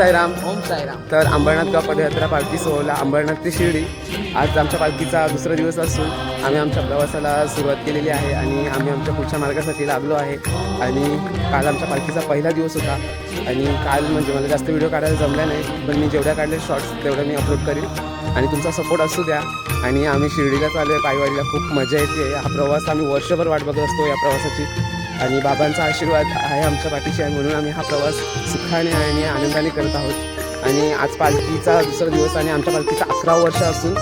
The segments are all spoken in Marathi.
साईराम. ओम साईराम. तर अंबरनाथ गाव पदयात्रा पालखी सोहळा अंबरनाथ ते शिर्डी. आज आमच्या पालखीचा दुसरा दिवस असून आम्ही आमच्या प्रवासाला सुरुवात केलेली आहे आणि आम्ही आमच्या पुढच्या मार्गासाठी लागलो आहे. आणि काल आमच्या पालखीचा पहिला दिवस होता. आणि काल म्हणजे मला जास्त व्हिडिओ काढायला जमल्या नाही पण मी जेवढ्या काढले शॉर्ट्स तेवढ्या मी अपलोड करीन. आणि तुमचा सपोर्ट असू द्या. आणि आम्ही शिर्डीला चालू आहे पायवारीला. खूप मजा येते. हा प्रवास आम्ही वर्षभर वाट बघत असतो या प्रवासाची. आणि बाबांचा आशीर्वाद आहे आमच्या पाठीशी आहे म्हणून आम्ही हा प्रवास सुखाने आणि आनंदाने करत आहोत. आणि आज पालखीचा दुसरा दिवस आणि आमच्या पालखीचा अकरा वर्ष असून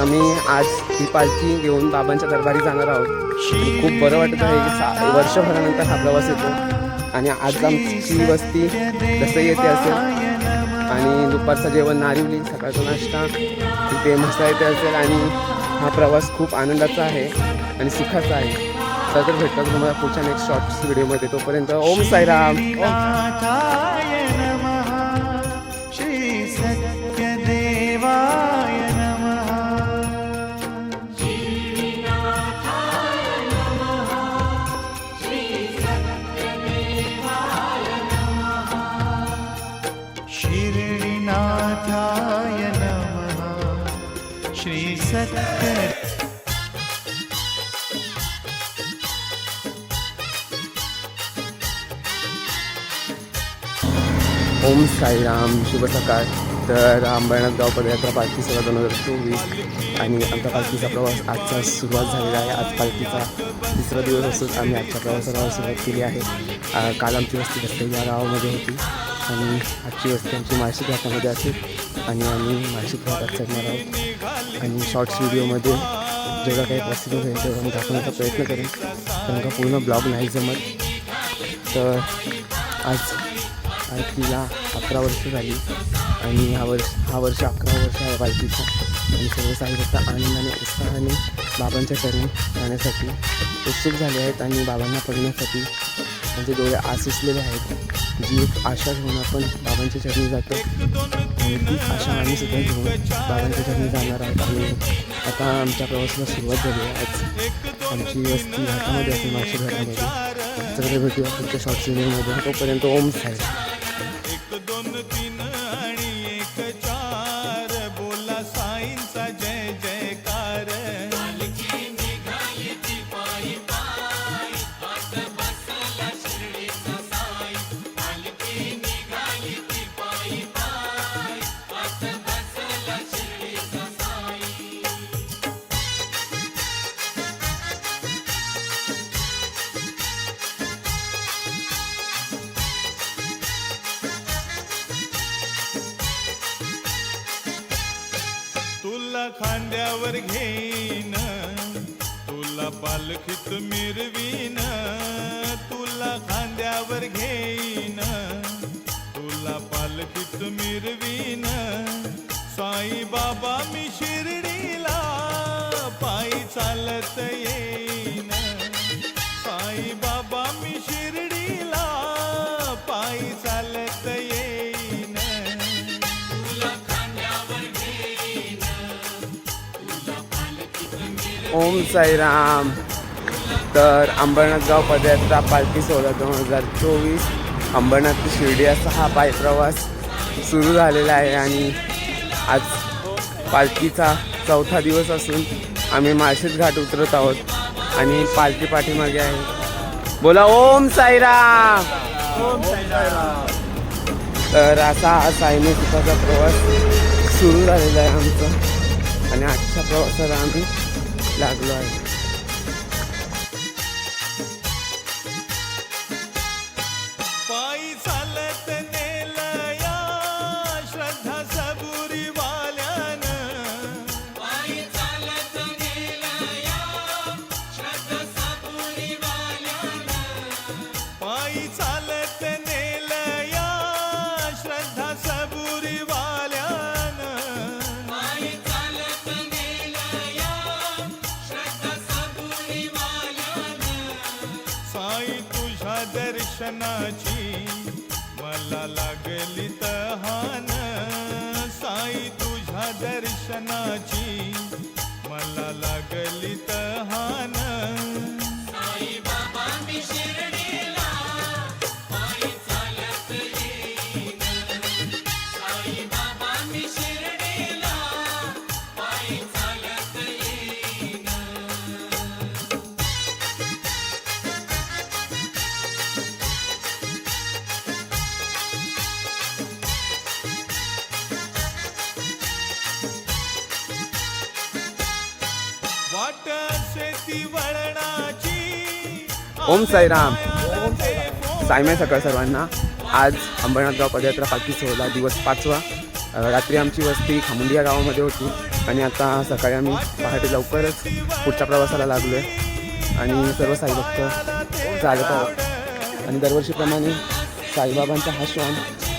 आम्ही आज ही पालखी घेऊन बाबांच्या दरबारी जाणार आहोत. खूप बरं वाटत आहे की सा वर्षभरानंतर हा प्रवास येतो. आणि आज आमची वस्ती जसं येते असेल. आणि दुपारचं जेवण नारिवली सकाळचा नाश्ता तिथे मस्त येते असेल. आणि हा प्रवास खूप आनंदाचा आहे आणि सुखाचा आहे. तर तर भेटतात तुम्हाला पुढच्या नेक्स्ट शॉर्ट्स व्हिडिओमध्ये तोपर्यंत ओम साईराम. श्री सत्यदेवाय नमः. शिर्डीनाथाय नमः. श्री सत्य ओम साईराम शुभ सकाळ. तर अंबरनाथ गाव पदयात्रा पालखी सोळा दोन हजार चोवीस आणि आमच्या पालखीचा प्रवास आजचा सुरुवात झालेला आहे. आज पालखीचा तिसरा दिवस असून आम्ही आजच्या प्रवासाला सुरुवात केली आहे. काल आमची वस्ती दत्तई या गावामध्ये होती आणि आजची वस्ती आमची माळशी घाटामध्ये असेल आणि आम्ही माळशी घाटात चढणार आहोत. आणि शॉर्ट्स व्हिडिओमध्ये जेव्हा काही पॉसिबल होईल तेव्हा मी दाखवण्याचा प्रयत्न करेन. कारण का पूर्ण ब्लॉग नाही जमत. तर आज पालखीला अकरा वर्ष झाली. आणि हा वर्ष हा वर्ष अकरा वर्ष आहे पालखीचा आणि सर्व साहित्य आनंदाने उत्साहाने बाबांच्या चरणी जाण्यासाठी उत्सुक झाले आहेत आणि बाबांना पडण्यासाठी त्यांचे डोळे आसुसलेले आहेत. जी एक आशा घेऊन आपण बाबांच्या चरणी जातो. आणि ती आशा आम्ही सुद्धा घेऊन बाबांच्या चरणी जाणार आहोत. आणि आता आमच्या प्रवासाला सुरुवात झाली आहे. आज आमची वस्ती घाटामध्ये असेल माशी घरामध्ये तर भेटूया तुमच्या शॉर्ट व्हिडिओमध्ये तोपर्यंत ओम साहेब खांद्यावर घेईन. तुला पालखीत मिरवीन. तुला खांद्यावर घेईन. तुला पालखीत मिरवीन. साई बाबा मी शिर्डीला पायी चालत येईन. साई बाबा मी शिर्डी ओम साईराम. तर अंबरनाथ गाव पदयात्रा पालखी सोहळा दोन हजार चोवीस. अंबरनाथ ते शिर्डी असा हा पाय प्रवास सुरू झालेला आहे आणि आज पालखीचा चौथा दिवस असून आम्ही माळशेज घाट उतरत आहोत आणि पालखी पाठीमागे आहे. बोला ओम साईराम. तर असा हा सायने सुखाचा प्रवास सुरू झालेला आहे आमचा. आणि आजच्या प्रवासाला आम्ही लागलो आहे दर्शनाची मला लागली तहान. साई तुझ्या दर्शनाची मला लागली तहान. ओम साईराम. सायमय सकाळ सर्वांना. आज अंबरनाथ गाव पदयात्रा पालखी सोहळा दिवस पाचवा. रात्री आमची वस्ती खामुंडी या गावामध्ये होती. आणि आता सकाळी आम्ही पहाटे लवकरच पुढच्या प्रवासाला लागलो आहे आणि सर्व साईभक्त चालत आहोत. आणि दरवर्षीप्रमाणे साईबाबांचा हा श्वान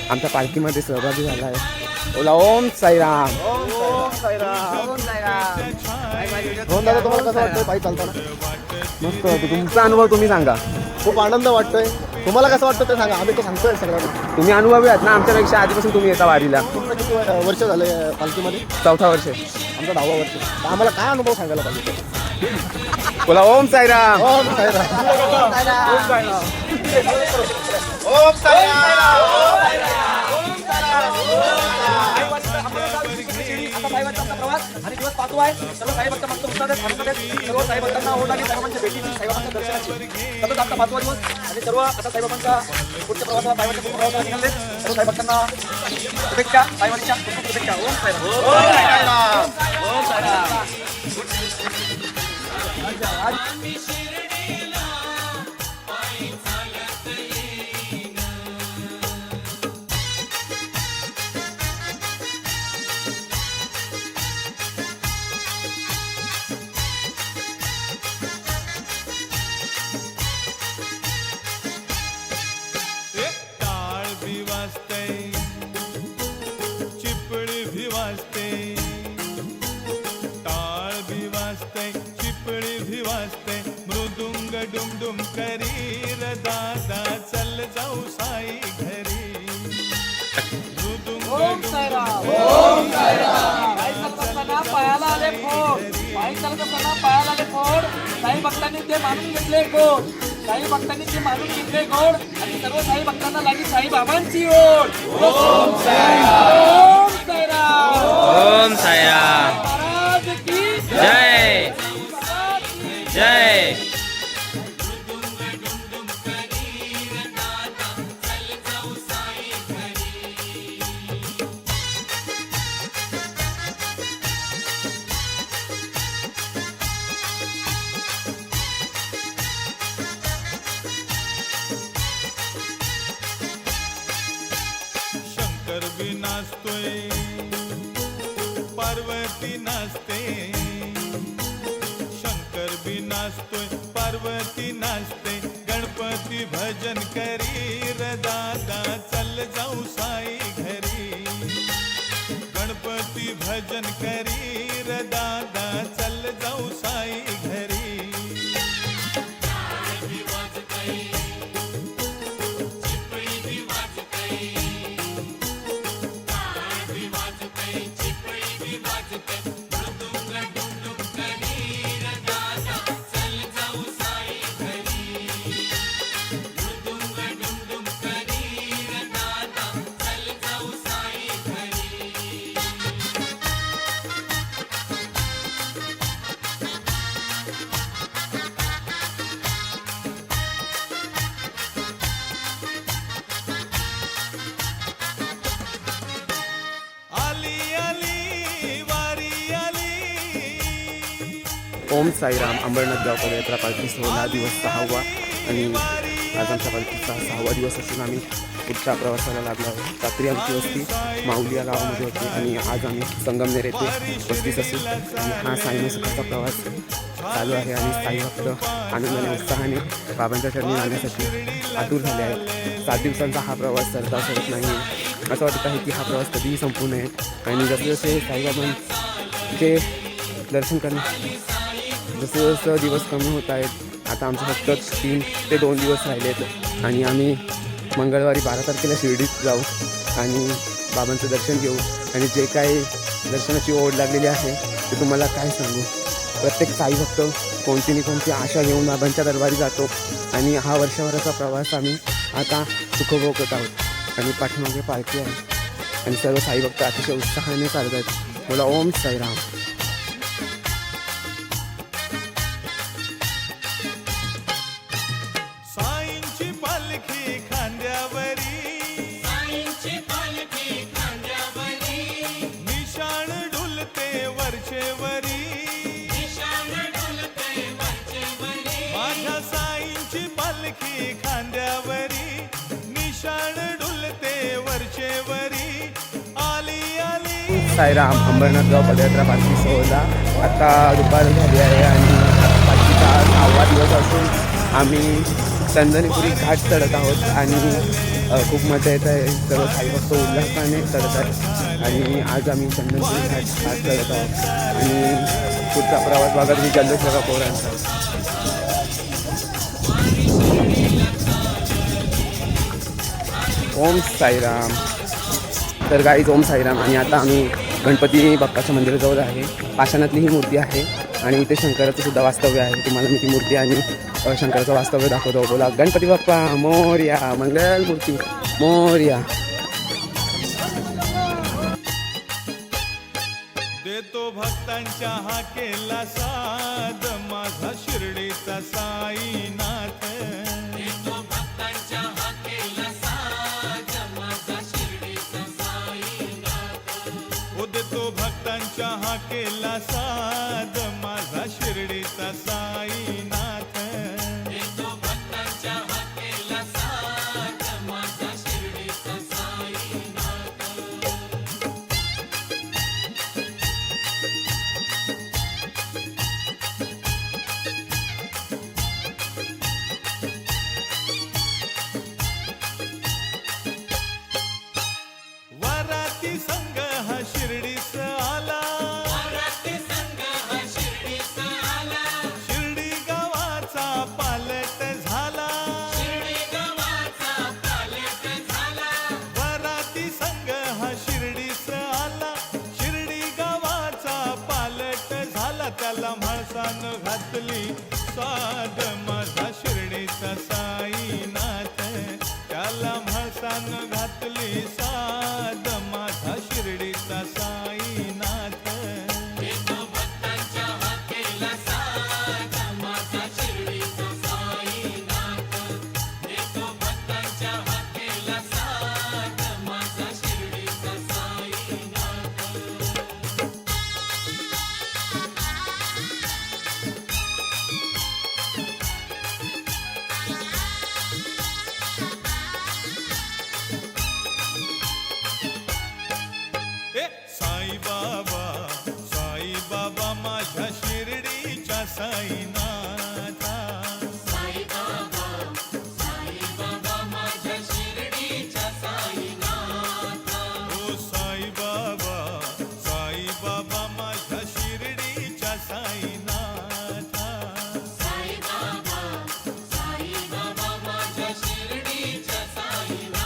आमच्या पालखीमध्ये सहभागी झाला आहे. बोला ओम साईराम. हो दादा तुम्हाला कसं वाटतंय? पायी चालताना. मस्त होतं तुमचा अनुभव तुम्ही सांगा. खूप आनंद वाटतोय. तुम्हाला कसं वाटतं ते सांगा. आम्ही तो सांगतोय सगळ्यांना. तुम्ही अनुभवी आहात ना? आमच्यापेक्षा आधीपासून तुम्ही येता वारीला. तुमचं किती व- वर्ष झाले पालखीमध्ये? चौथा वर्ष. आमचा दहावा वर्ष. तर आम्हाला काय अनुभव सांगायला पाहिजे? बोला ओम साईराम. ओम साईराम. पाचवा आहे. सर्व साहेबांचा मस्त उत्साह आहेत. सर्व साहेबांना ओढ आली साहेबांच्या भेटीची साहेबांच्या दर्शनाची तसंच आजचा पाचवा दिवस आणि सर्व आता साहेबांच्या पुढच्या प्रवासाला साहेबांच्या पुढच्या प्रवासाला निघाले सर्व साहेबांना शुभेच्छा. साहेबांच्या खूप खूप शुभेच्छा. ओम साहेब एक वाजते. टाळ भी वाजते चिपळी भी वाजते. मृदुंग डुमडुम करी र दादा चल जाऊ साई घरी. मृदुंग असताना पायाला आले फोड. चालत असताना पायाला आले फोड. साई भक्तांनी ते मानून घेतले गोड. साई भक्तांनी ते मानून घेतले गोड. आणि सर्व साई भक्तांना लागली साई बाबांची ओढ. ओम साईराम. ओम साईराम महाराज की पार्वती नाचते। शंकर बी नाचतोय पार्वती नाचते गणपती भजन करी रदादा चल जाऊ ओम साईराम अंबरनाथ गाव यात्रा पालखी सोहळा दिवस सहावा आणि आज आमच्या पालखीचा सहावा दिवस असून आम्ही पुढच्या प्रवासाला लागला आहोत. रात्री आमची वस्ती माऊली या गावामध्ये होती आणि आज आम्ही संगमनेर येथे पस्तीस असू आणि हा साईने सकाळचा प्रवास चालू आहे आणि साई भक्त आनंदाने उत्साहाने बाबांच्या चरणी जाण्यासाठी आतूर झाले आहेत. सात दिवसांचा हा प्रवास सरता सरत नाही. असं वाटत आहे की हा प्रवास कधीही संपू नये. आणि जसे जसे साईबाबांचे दर्शन करणे जसं जसं दिवस कमी होत आहेत आता आमचे फक्त तीन ते दोन दिवस राहिले आहेत आणि आम्ही मंगळवारी बारा तारखेला शिर्डीत जाऊ आणि बाबांचं दर्शन घेऊ. आणि जे काही दर्शनाची ओढ लागलेली आहे ते तुम्हाला काय सांगू? प्रत्येक साई भक्त कोणती ना कोणती आशा घेऊन बाबांच्या दरबारी जातो. आणि हा वर्षभराचा प्रवास आम्ही आता सुखभोगत आहोत. आणि पाठीमागे पालखी आहे. आणि सर्व साई भक्त अतिशय उत्साहाने चालत आहेत. बोला ओम साईराम. खांद्यावरी निशाण डुलते वरचेवरी आली आली. साईराम अंबरनाथ गाव पदयात्रा पालखी सोहळा. आता दुपार झाली आहे आणि आता सहावा दिवस असून आम्ही चंदनीपुरी घाट चढत आहोत आणि खूप मजा येत आहे. सर्व काही भक्त उल्हासाने चढत आहे. आणि आज आम्ही चंदनपुरी घाट घाट चढत आहोत. आणि पुढचा प्रवास बघा मी जल्लोष बघा पोरांचा. ओम साईराम. तर गाईज ओम साईराम आणि आता आम्ही गणपती बाप्पाच्या मंदिराजवळ आहे. पाषाणातली ही मूर्ती आहे आणि इथे शंकराचं सुद्धा वास्तव्य आहे. तुम्हाला मी ती मूर्ती आणि शंकराचं वास्तव्य दाखवतो. बोला गणपती बाप्पा मोर्या मंगल मूर्ती मोर्या. देतो भक्तांच्या हाकेला साद. माझा शिर्डीचा साईनाथ. भक्तांच्या हाकेला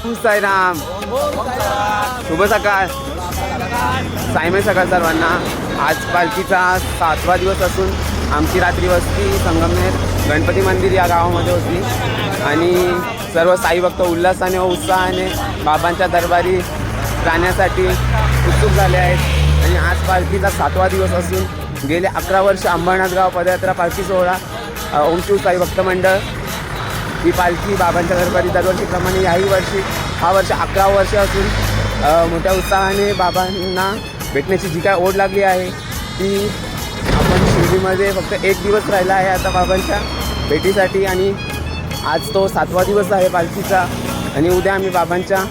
ओम साईराम. शुभ सकाळ. सायमे सकाळ सर्वांना. आज पालखीचा सातवा दिवस असून आमची रात्री वस्ती संगमनेर गणपती मंदिर या गावामध्ये होती. आणि सर्व साई भक्त उल्हासाने व उत्साहाने बाबांच्या दरबारी जाण्यासाठी उत्सुक झाले आहेत. आणि आज पालखीचा सातवा दिवस असून गेले अकरा वर्ष अंबरनाथ गाव पदयात्रा पालखी सोहळा ओमशिव साई भक्त मंडळ ही पालखी बाबांच्या दरबारी दरवर्षीप्रमाणे याही वर्षी हा वर्ष अकरा वर्ष असून मोठ्या उत्साहाने बाबांना भेटण्याची जी काय ओढ लागली आहे ती आपण शिर्डीमध्ये फक्त एक दिवस राहिला आहे आता बाबांच्या भेटीसाठी आणि आज तो सातवा दिवस आहे पालखीचा आणि उद्या आम्ही बाबांच्या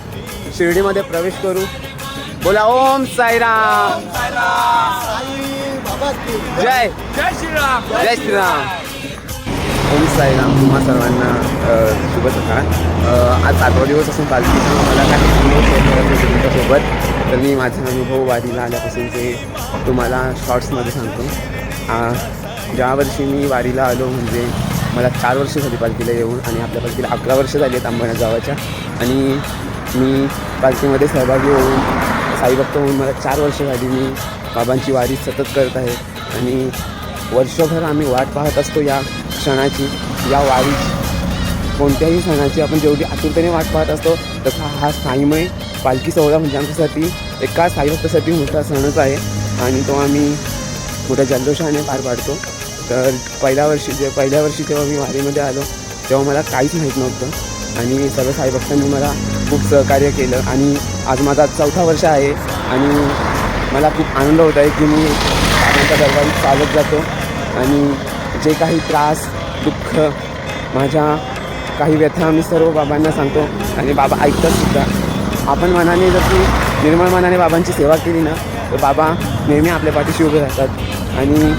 शिर्डीमध्ये प्रवेश करू. बोला ओम साईराम! जय! जय श्रीराम! जय श्रीराम! ओम साईराम तुम्हा सर्वांना शुभ सकाळ. आज आठवा दिवस असून पालखीचा मला काही अनुभव शेअर करायचे होते तुमच्यासोबत. तर मी माझा अनुभव वारीला आल्यापासूनचे तुम्हाला शॉर्ट्समध्ये सांगतो. ज्या वर्षी मी वारीला आलो म्हणजे मला चार वर्ष झाली पालखीला येऊन आणि आपल्या पालखीला अकरा वर्ष झाली आहेत अंबरनाथ गावाच्या. आणि मी पालखीमध्ये सहभागी होऊन साईभक्त होऊन मला चार वर्ष झाली मी बाबांची वारी सतत करत आहे. आणि वर्षभर आम्ही वाट पाहत असतो या क्षणाची या वारीची. कोणत्याही सणाची आपण जेवढी आतुरतेने वाट पाहत असतो तसा हा साईमय पालखी सोहळा म्हणजे आमच्यासाठी एका साईभक्तासाठी मोठा सणच आहे. आणि तो आम्ही मोठ्या जल्लोषाने पार पाडतो. तर पहिल्या वर्षी जे पहिल्या वर्षी जेव्हा मी वारीमध्ये आलो तेव्हा मला काहीच माहीत नव्हतं. आणि सर्व साईभक्तांनी मला खूप सहकार्य केलं. आणि आज माझा चौथा वर्ष आहे. आणि मला खूप आनंद होत आहे की मी आमच्या दरबारी चालत जातो. आणि जे काही त्रास दुःख माझ्या काही व्यथा मी सर्व बाबांना सांगतो आणि बाबा ऐकतात सुद्धा. आपण मनाने जर की निर्मळ मनाने बाबांची सेवा केली ना तर बाबा नेहमी आपल्या पाठीशी उभे राहतात. आणि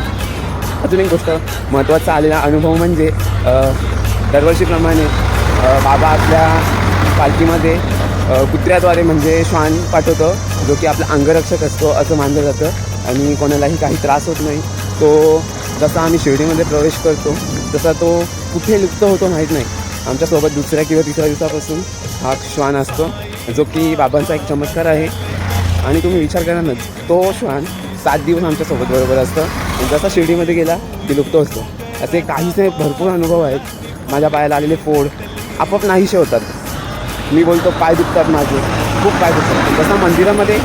अजून एक गोष्ट महत्त्वाचा आलेला अनुभव म्हणजे दरवर्षीप्रमाणे बाबा आपल्या पालखीमध्ये कुत्र्याद्वारे म्हणजे श्वान पाठवतो जो की आपला अंगरक्षक असतो असं मानलं जातं. आणि कोणालाही काही त्रास होत नाही. तो जसा आम्ही शिर्डीमध्ये प्रवेश करतो तसा तो कुठे लुप्त होतो माहीत नाही. आमच्यासोबत दुसऱ्या किंवा तिसऱ्या दिवसापासून हा श्वान असतो जो की बाबांचा एक चमत्कार आहे. आणि तुम्ही विचार करा ना तो श्वान सात दिवस आमच्यासोबत बरोबर असतं. आणि जसा शिर्डीमध्ये गेला की लुप्त असतो असे काहीसे भरपूर अनुभव आहेत. माझ्या पायाला आलेले फोड आपोआप नाहीसे होतात. मी बोलतो पाय दुखतात माझे. खूप पाय दुखतात. जसा मंदिरामध्ये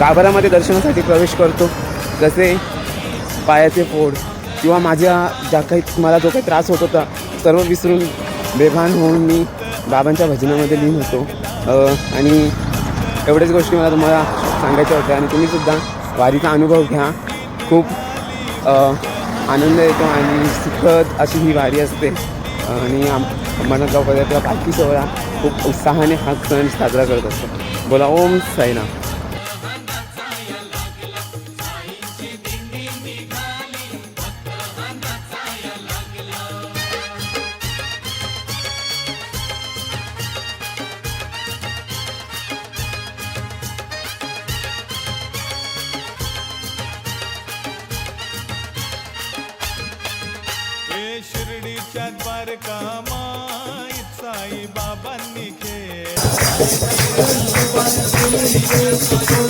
गाभाऱ्यामध्ये दर्शनासाठी प्रवेश करतो तसे पायाचे फोड किंवा माझ्या ज्या काही मला जो काही त्रास होत होता सर्व विसरून बेभान होऊन मी बाबांच्या भजनामध्ये लिहून होतो. आणि एवढ्याच गोष्टी मला तुम्हाला सांगायच्या होत्या आणि तुम्हीसुद्धा वारीचा अनुभव घ्या. खूप आनंद येतो आणि सुखद अशी ही वारी असते. आणि आम अंबरनाथगाव पदयात्रा पालखी सोहळा खूप उत्साहाने हा सण साजरा करत असतो. बोला ओम साईना Thank you.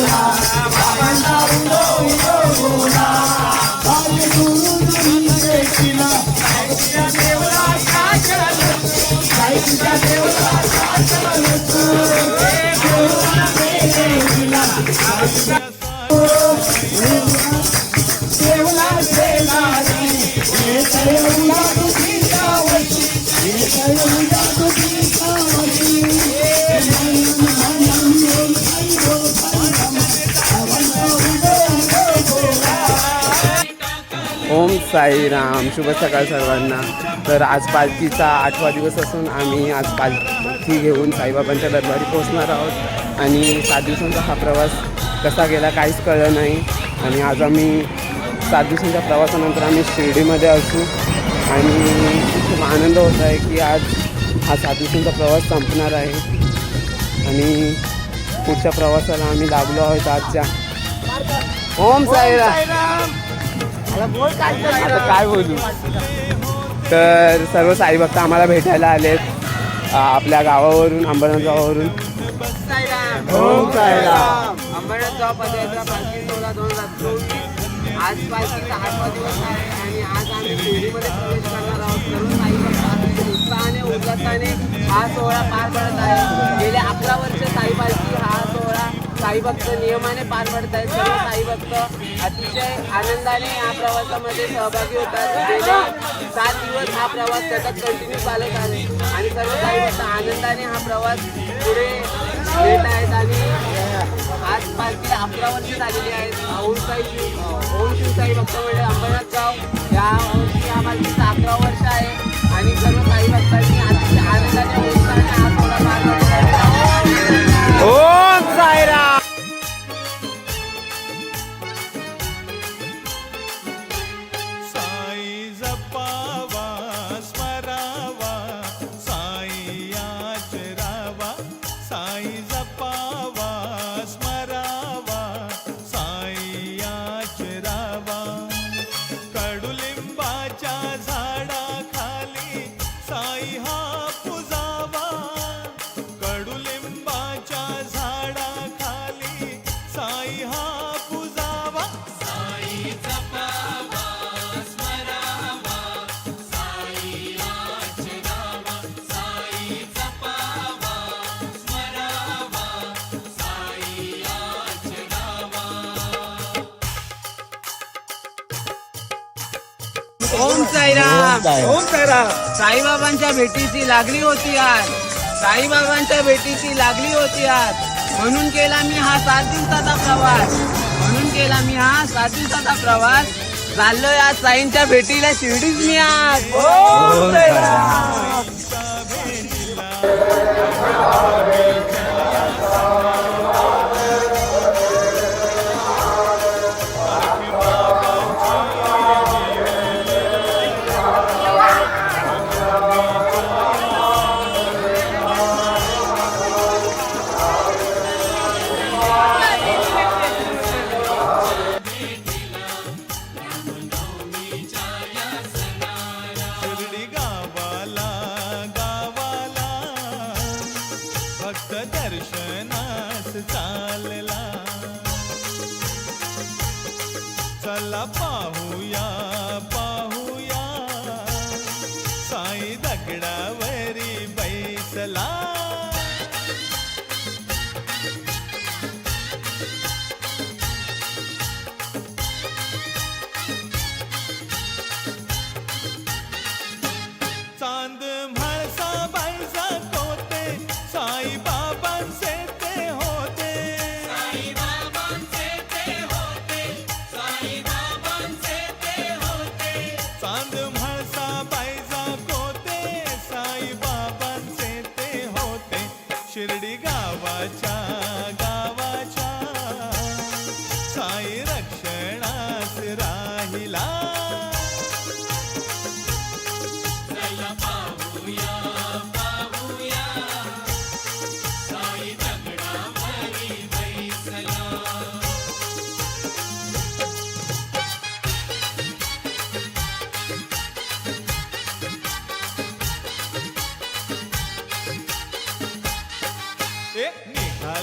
ओम साईराम शुभ सकाळ सर्वांना. तर आज पालखीचा आठवा दिवस असून आम्ही आज पालखी घेऊन साईबाबांच्या दरबारी पोहोचणार आहोत. आणि सात दिवसांचा हा प्रवास कसा गेला काहीच कळलं नाही. आणि आज आम्ही सात दिवसांच्या प्रवासानंतर आम्ही शिर्डीमध्ये असू. आणि खूप आनंद होत आहे की आज हा सात दिवसांचा प्रवास संपणार आहे. आणि पुढच्या प्रवासाला आम्ही लागलो आहोत आजच्या. ओम साईराम. आता काय बोलू? तर सर्व साई भक्त आम्हाला भेटायला आलेत. आपल्या गावावरून अंबरनाथ गावावरून ओम साईराम. अंबरनाथ गाव पदयात्रा पालखी सोहळा दोन हजार चोवीस आज आठवा दिवस आहे आणि आज आम्ही शिर्डीमध्ये प्रवेश करणार आहोत सर्व साई भक्त अतिशय उत्साहाने उल्हासाने हा सोहळा पार पडत आहे. गेले साई भक्त नियमाने पार पडत आहेत सर्व साई भक्त अतिशय आनंदाने या प्रवासामध्ये सहभागी होतात. गेले सात दिवस हा प्रवास सतत कंटिन्यू चालत आहे. आणि सर्व साई भक्त आनंदाने हा प्रवास पुढे येत आहेत आणि आज पालखी अकरा वर्ष झालेली आहेत. ओम साई शिव ओम शिवसाई भक्त म्हणजे अंबरनाथ गाव या वर्षी या पालखीचं अकरा वर्ष आहे. आणि सर्व साई भक्तांनी अतिशय आनंदाने उत्साहाने हा थोडा पार आहे. ओम साईराम! ओम साईराम साईबाबांच्या भेटीची लागली होती आज. साईबाबांच्या भेटीची लागली होती आज. म्हणून केला मी हा सात दिवसाचा प्रवास. म्हणून केला मी हा सात दिवसाचा प्रवास. चाललोय आज साईंच्या भेटीला शिर्डीच मी आज. ओम साईराम ಯಾವ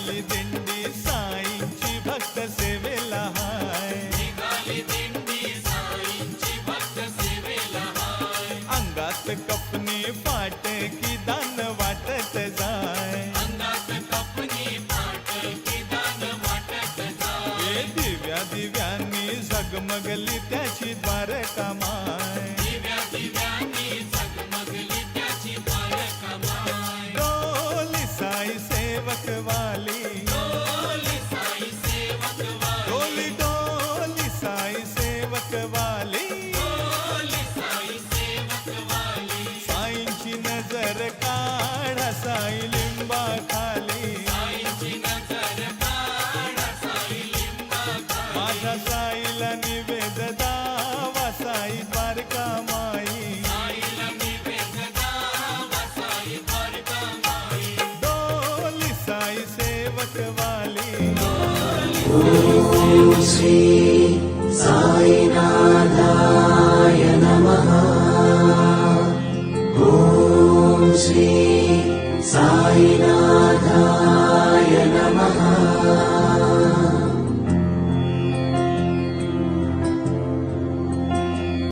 निघाली दिंडी साईंची भक्त सेवेला हाय. निघाली दिंडी साईंची भक्त सेवेला हाय. अंगात कपनी फाट की दान वाटत जाय. अंगात कपनी फाट की दान वाटत जाय. दिव्या दिव्यांनी झगमगली त्याची द्वारका माय. दिव्या दिव्यांनी श्री साईनाथाय नमः। ॐ श्री साय नमः।